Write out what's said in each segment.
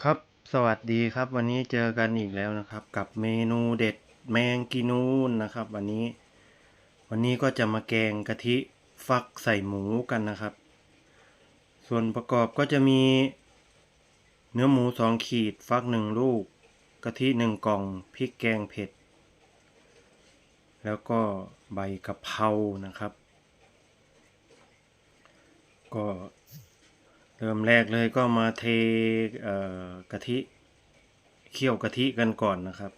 ครับ สวัสดีครับ วันนี้เจอกันอีกแล้วนะครับ กับเมนูเด็ดแมงกีนูนนะครับ วันนี้ วันนี้ก็จะมาแกงกะทิฟักใส่หมูกันนะครับ ส่วนประกอบก็จะมี เนื้อหมูสองขีดฟักหนึ่งลูกกะทิหนึ่งกล่องพริกแกงเผ็ด แล้วก็ใบกะเพรานะครับ ก็ เริ่มแรกเลยก็มาเทกะทิเคี่ยวกะทิกันก่อนนะครับ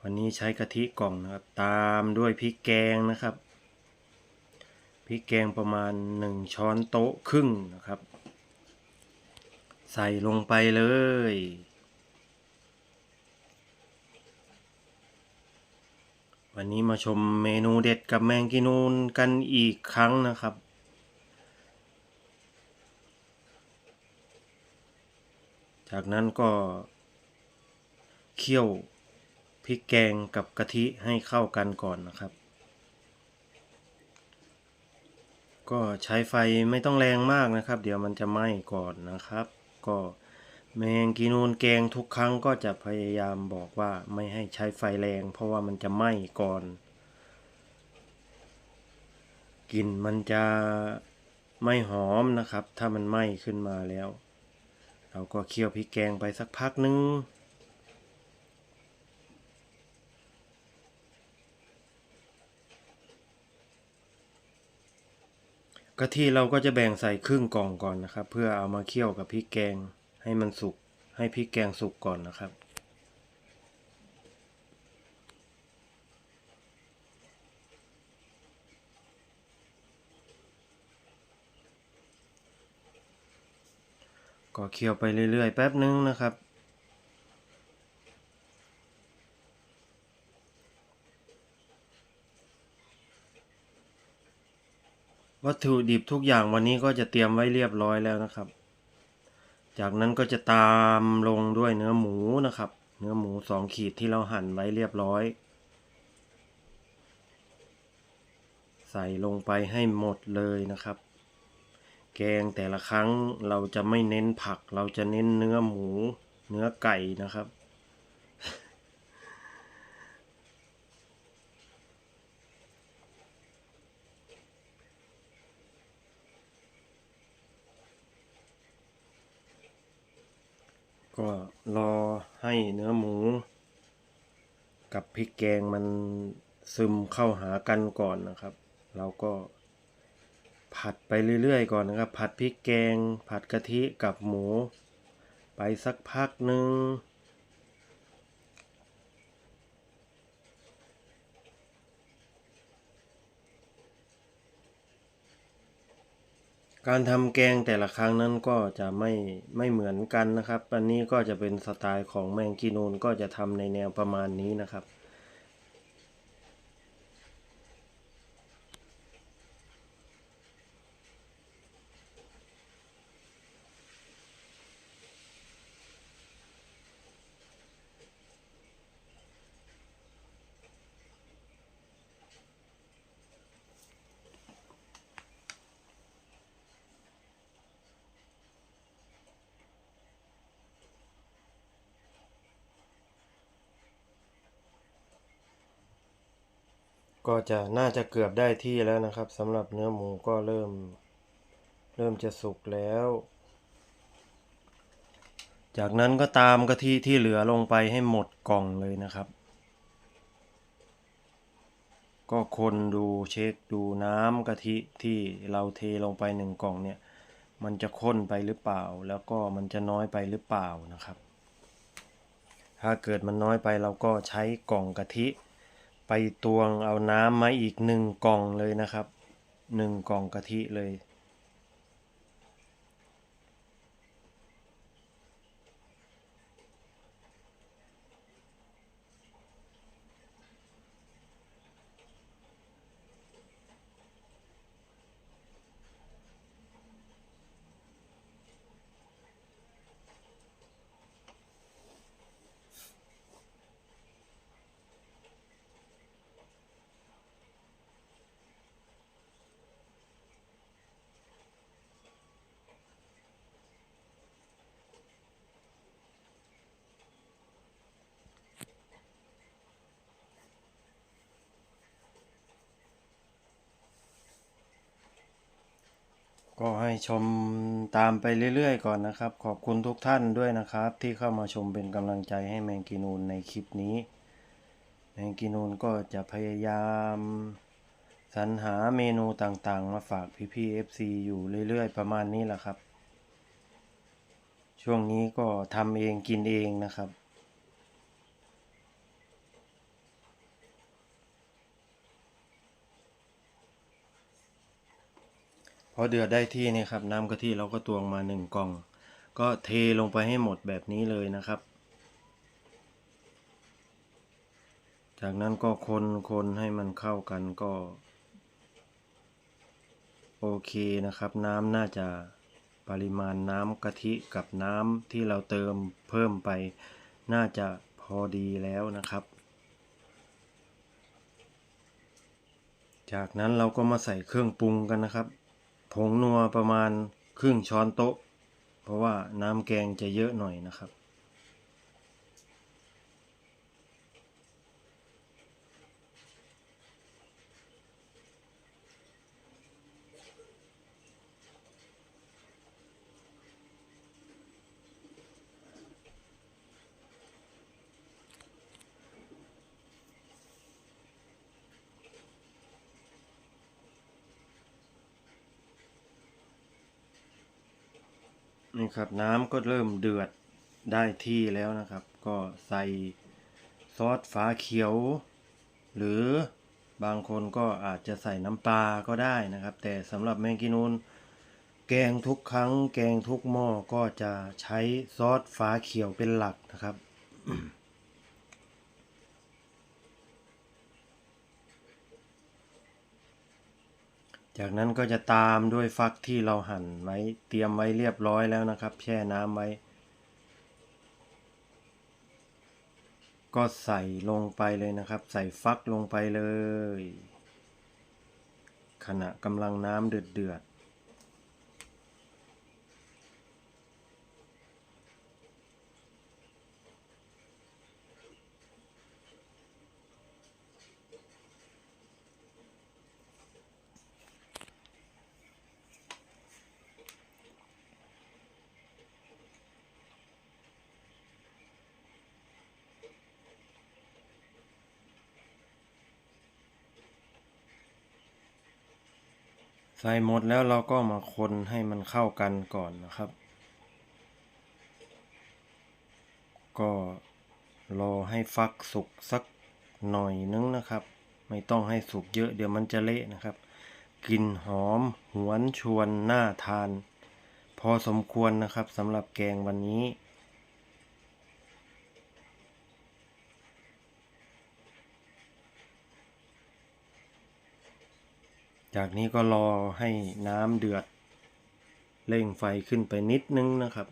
วันนี้ใช้กะทิกล่องนะครับ ตามด้วยพริกแกงนะครับพริกแกงประมาณหนึ่งช้อนโต๊ะครึ่งนะครับ ใส่ลงไปเลย วันนี้มาชมเมนูเด็ดกับแมงกีนูนกันอีกครั้งนะครับ จากนั้นก็เคี่ยวพริกแกงกับกะทิให้เข้ากันก่อนนะครับ ก็ใช้ไฟไม่ต้องแรงมากนะครับ เดี๋ยวมันจะไหม้ก่อนนะครับ ก็แมงกีนูนแกงทุกครั้งก็จะพยายามบอกว่าไม่ให้ใช้ไฟแรง เพราะว่ามันจะไหม้ก่อนกลิ่นมันจะไม่หอมนะครับ ถ้ามันไหม้ขึ้นมาแล้ว เราก็เคี่ยวพริกแกงไปสักพักนึง กะทิเราก็จะแบ่งใส่ครึ่งกล่องก่อนนะครับ เพื่อเอามาเคี่ยวกับพริกแกงให้มันสุกให้พริกแกงสุกก่อนนะครับ ก็เคี่ยวไปเรื่อยๆ แป๊บนึงนะครับ วัตถุดิบทุกอย่างวันนี้ก็จะเตรียมไว้เรียบร้อยแล้วนะครับ จากนั้นก็จะตามลงด้วยเนื้อหมูนะครับ เนื้อหมูสองขีดที่เราหั่นไว้เรียบร้อย ใส่ลงไปให้หมดเลยนะครับ แกงแต่ละครั้งเราจะไม่เน้นผัก เราจะเน้นเนื้อหมู เนื้อไก่นะครับ ก็รอให้เนื้อหมู กับพริกแกงมันซึมเข้าหากันก่อนนะครับ เราก็ ผัดไปเรื่อยๆก่อนนะครับ ผัดพริกแกง ผัดกะทิกับหมู ไปสักพักหนึ่งการทำแกงแต่ละครั้งนั้นก็จะไม่ไม่เหมือนกันนะครับ อันนี้ก็จะเป็นสไตล์ของแมงกีนูนก็จะทำในแนวประมาณนี้นะครับ ก็จะน่าจะเกือบได้ที่แล้วนะครับสำหรับเนื้อหมูก็เริ่ม เริ่มจะสุกแล้ว จากนั้นก็ตามกะทิที่เหลือลงไปให้หมดกล่องเลยนะครับ ก็คนดูเช็คดูน้ำกะทิที่เราเทลงไปหนึ่งกล่องเนี่ย มันจะข้นไปหรือเปล่า แล้วก็มันจะน้อยไปหรือเปล่านะครับ ถ้าเกิดมันน้อยไปเราก็ใช้กล่องกะทิ ไปตวงเอาน้ำมาอีกหนึ่งกล่องเลยนะครับหนึ่งกล่องกะทิเลย ก็ให้ชมตามไปเรื่อยๆ ก่อนนะครับ ขอบคุณทุกท่านด้วยนะครับ ที่เข้ามาชมเป็นกำลังใจให้แมงกีนูนในคลิปนี้ แมงกีนูนก็จะพยายามสรรหาเมนูต่างๆ มาฝากพี่ๆ FC อยู่เรื่อยๆ ประมาณนี้แหละครับ ช่วงนี้ก็ทำเองกินเองนะครับ อเดือดได้ที่นี่ครับน้ำกะทิเราก็ตวงมาหนึ่งกล่อง ก็เทลงไปให้หมดแบบนี้เลยนะครับ จากนั้นก็คนคนให้มันเข้ากันก็ โอเคนะครับ น้ำน่าจะปริมาณน้ำกะทิกับน้ำที่เราเติมเพิ่มไป น่าจะพอดีแล้วนะครับ จากนั้นเราก็มาใส่เครื่องปรุงกันนะครับ ผงนัวประมาณครึ่งช้อนโต๊ะ เพราะว่าน้ำแกงจะเยอะหน่อยนะครับ นี่ครับน้ำก็เริ่มเดือดได้ที่แล้วนะครับ ก็ใส่ซอสฟ้าเขียว หรือบางคนก็อาจจะใส่น้ำปลาก็ได้นะครับ แต่สำหรับแมงกินูนแกงทุกครั้ง แกงทุกหม้อก็จะใช้ซอสฟ้าเขียวเป็นหลักนะครับ จากนั้นก็จะตามด้วยฟักที่เราหั่นไว้เตรียมไว้เรียบร้อยแล้วนะครับ แช่น้ำไว้ ก็ใส่ลงไปเลยนะครับ ใส่ฟักลงไปเลย ขณะกำลังน้ำเดือดเดือด ใส่หมดแล้วเราก็มาคนให้มันเข้ากันก่อนนะครับ ก็รอให้ฟักสุกสักหน่อยนึงนะครับ ไม่ต้องให้สุกเยอะเดี๋ยวมันจะเละนะครับกลิ่นหอมหวนชวนน่าทาน พอสมควรนะครับสำหรับแกงวันนี้ จากนี้ก็รอให้น้ำเดือด เร่งไฟขึ้นไปนิดนึงนะครับ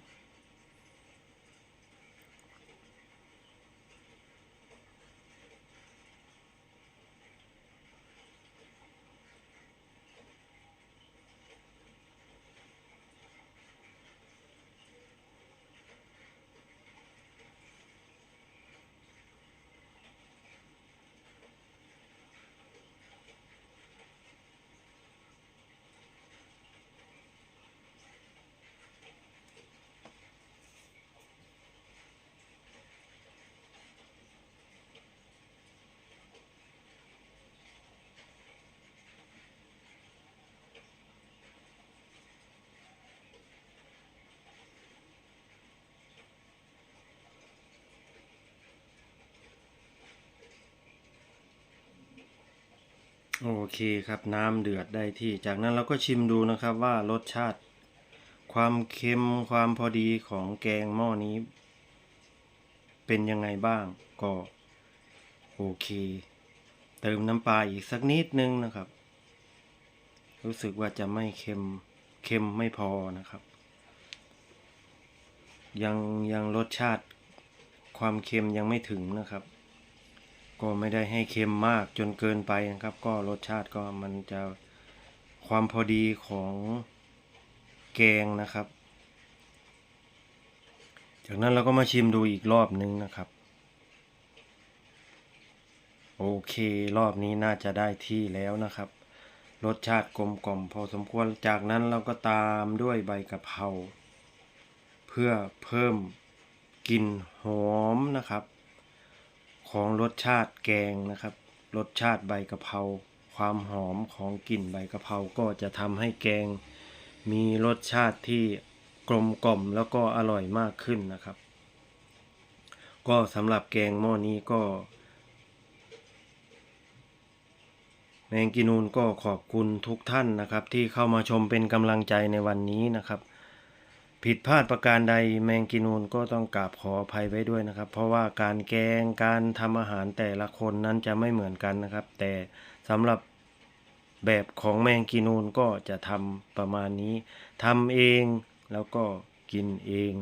โอเคครับน้ำเดือดได้ที่ จากนั้นเราก็ชิมดูนะครับว่ารสชาติ ความเค็มความพอดีของแกงหม้อนี้ เป็นยังไงบ้างก็โอเค เติมน้ำปลาอีกสักนิดนึงนะครับ รู้สึกว่าจะไม่เค็มเค็มไม่พอนะครับ ยังยังรสชาติความเค็มยังไม่ถึงนะครับ ก็ไม่ได้ให้เค็มมากจนเกินไปนะครับ ก็รสชาติก็มันจะความพอดีของแกงนะครับ จากนั้นเราก็มาชิมดูอีกรอบนึงนะครับ โอเครอบนี้น่าจะได้ที่แล้วนะครับ รสชาติกลมกล่อมพอสมควรจากนั้นเราก็ตามด้วยใบกะเพราเพื่อเพิ่มกลิ่นหอมนะครับ ของรสชาติแกงนะครับ รสชาติใบกะเพราความหอมของกลิ่นใบกะเพราก็จะทำให้แกง มีรสชาติที่กลมกล่อมแล้วก็อร่อยมากขึ้นนะครับ ก็สำหรับแกงหม้อนี้ก็แมงกินูนก็ขอบคุณทุกท่านนะครับ ที่เข้ามาชมเป็นกำลังใจในวันนี้นะครับ ผิดพลาดประการใดแมงกินูนก็ต้องกราบขออภัยไว้ด้วยนะครับ เพราะว่าการแกงการทำอาหารแต่ละคนนั้นจะไม่เหมือนกันนะครับ แต่สำหรับแบบของแมงกินูนก็จะทำประมาณนี้ทำเองแล้วก็กินเอง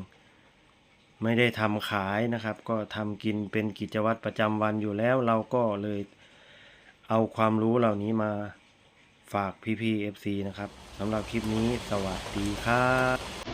ไม่ได้ทำขายนะครับ ก็ทำกินเป็นกิจวัตรประจำวันอยู่แล้วเราก็เลยเอาความรู้เหล่านี้มาฝากพี่ๆ FC นะครับสำหรับคลิปนี้สวัสดีครับ